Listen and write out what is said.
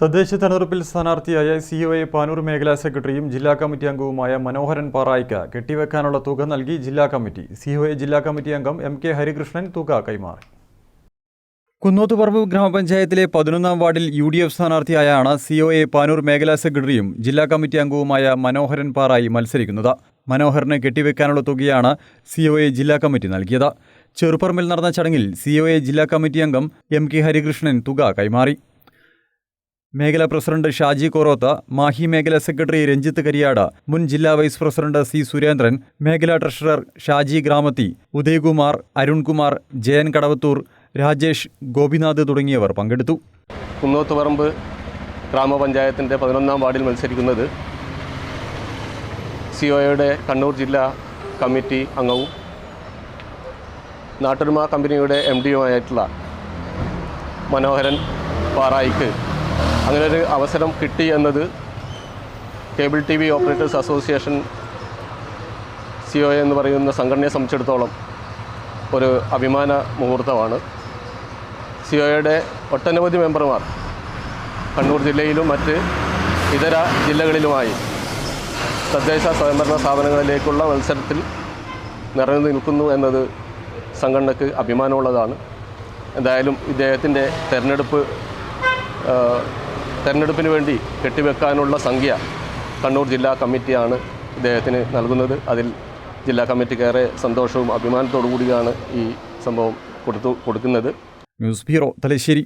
തദ്ദേശ തെരഞ്ഞെടുപ്പിൽ സ്ഥാനാർത്ഥിയായ സി ഒ എ പാനൂർ മേഖലാ സെക്രട്ടറിയും ജില്ലാ കമ്മിറ്റി അംഗവുമായ മനോഹരൻ പാറായിക്ക് കെട്ടിവെക്കാനുള്ള തുക നൽകി ജില്ലാ കമ്മിറ്റി. സി ഒ എ ജില്ലാ കമ്മിറ്റി അംഗം എം കെ ഹരികൃഷ്ണൻ തുക കൈമാറി. കുന്നോത്തുപറമ്പ് ഗ്രാമപഞ്ചായത്തിലെ പതിനൊന്നാം വാർഡിൽ യു ഡി എഫ് സ്ഥാനാർത്ഥിയായാണ് സി ഒ എ പാനൂർ മേഖലാ സെക്രട്ടറിയും ജില്ലാ കമ്മിറ്റി അംഗവുമായ മനോഹരൻ പാറായി മത്സരിക്കുന്നത്. മനോഹറിന് കെട്ടിവെക്കാനുള്ള തുകയാണ് സി ഒ എ ജില്ലാ കമ്മിറ്റി നൽകിയത്. ചെറുപ്പറമ്പിൽ നടന്ന ചടങ്ങിൽ സി ഒ എ ജില്ലാ കമ്മിറ്റി അംഗം എം കെ ഹരികൃഷ്ണൻ തുക കൈമാറി. മേഖലാ പ്രസിഡന്റ് ഷാജി കൊറോത്ത മാഹി മേഖലാ സെക്രട്ടറി രഞ്ജിത്ത് കരിയാട് മുൻ ജില്ലാ വൈസ് പ്രസിഡന്റ് സി സുരേന്ദ്രൻ മേഖലാ ട്രഷറർ ഷാജി ഗ്രാമത്തി ഉദയകുമാർ അരുൺകുമാർ ജയൻ കടവത്തൂർ രാജേഷ് ഗോപിനാഥ് തുടങ്ങിയവർ പങ്കെടുത്തു. കുന്നോത്തുപറമ്പ് ഗ്രാമപഞ്ചായത്തിന്റെ പതിനൊന്നാം വാർഡിൽ മത്സരിക്കുന്നത് സി ഒയുടെ കണ്ണൂർ ജില്ലാ കമ്മിറ്റി അംഗവും നാട്ടുരുമ കമ്പനിയുടെ എം ഡിയുമായിട്ടുള്ള മനോഹരൻ പാറായിക്ക് അങ്ങനെ ഒരു അവസരം കിട്ടി എന്നത് cable T V operators association C O എന്ന് പറയുന്ന സംഘടനയെ സംബന്ധിച്ചിടത്തോളം ഒരു അഭിമാന മുഹൂർത്തമാണ്. സി ഒയുടെ ഒട്ടനവധി മെമ്പർമാർ കണ്ണൂർ ജില്ലയിലും മറ്റ് ഇതര ജില്ലകളിലുമായി തദ്ദേശ സ്വയംഭരണ സ്ഥാപനങ്ങളിലേക്കുള്ള മത്സരത്തിൽ നിറഞ്ഞു നിൽക്കുന്നു എന്നത് സംഘടനയ്ക്ക് അഭിമാനമുള്ളതാണ്. എന്തായാലും ഇദ്ദേഹത്തിന്റെ തെരഞ്ഞെടുപ്പ് തെരഞ്ഞെടുപ്പിന് വേണ്ടി കെട്ടിവെക്കാനുള്ള സംഖ്യ കണ്ണൂർ ജില്ലാ കമ്മിറ്റിയാണ് ഇദ്ദേഹത്തിന് നൽകുന്നത്. അതിൽ ജില്ലാ കമ്മിറ്റിക്കേറെ സന്തോഷവും അഭിമാനത്തോടു കൂടിയാണ് ഈ സംഭവം കൊടുത്തു കൊടുക്കുന്നത്. News bureau Thalassery.